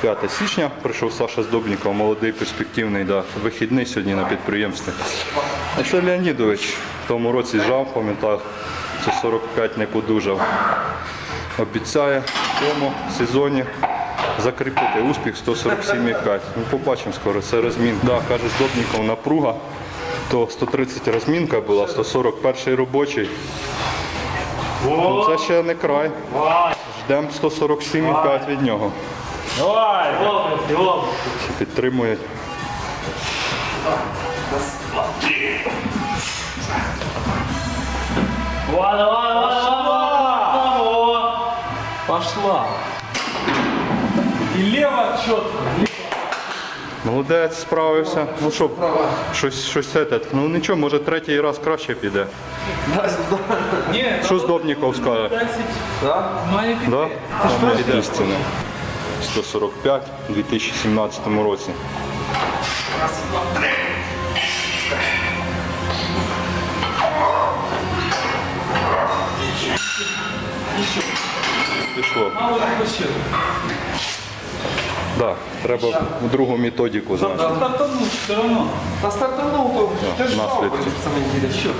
5 січня прийшов Саша Здобніков, молодий, перспективний, да, вихідний сьогодні на підприємстві. А це Леонідович в тому році жав, пам'ятаю, це 45 не подужав. Обіцяє в цьому сезоні закріпити успіх 147,5. Ну, побачимо скоро, це розмін. Да, каже Здобніков, напруга, то 130 розмінка була, 141 робочий. Ну, це ще не край. Ждемо 147,5 від нього. Давай, области. Всі підтримують. Давай, давай, давай, давай. Пошла. И лево четко. Молодець, справився. Ну що, щось, щось це, ну нічого, може третій раз краще піде. Що Здобніков скаже? має піти. Да? Саме істини. 145 у 2017 році. Пішло. Да, треба другу методику знати. Стартануть все равно. Та стартанув, то Да, наслідки. Що?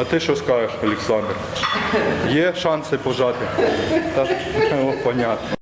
А ти що скажеш, Олександр? Є шанси пожати? Та, о, понятно.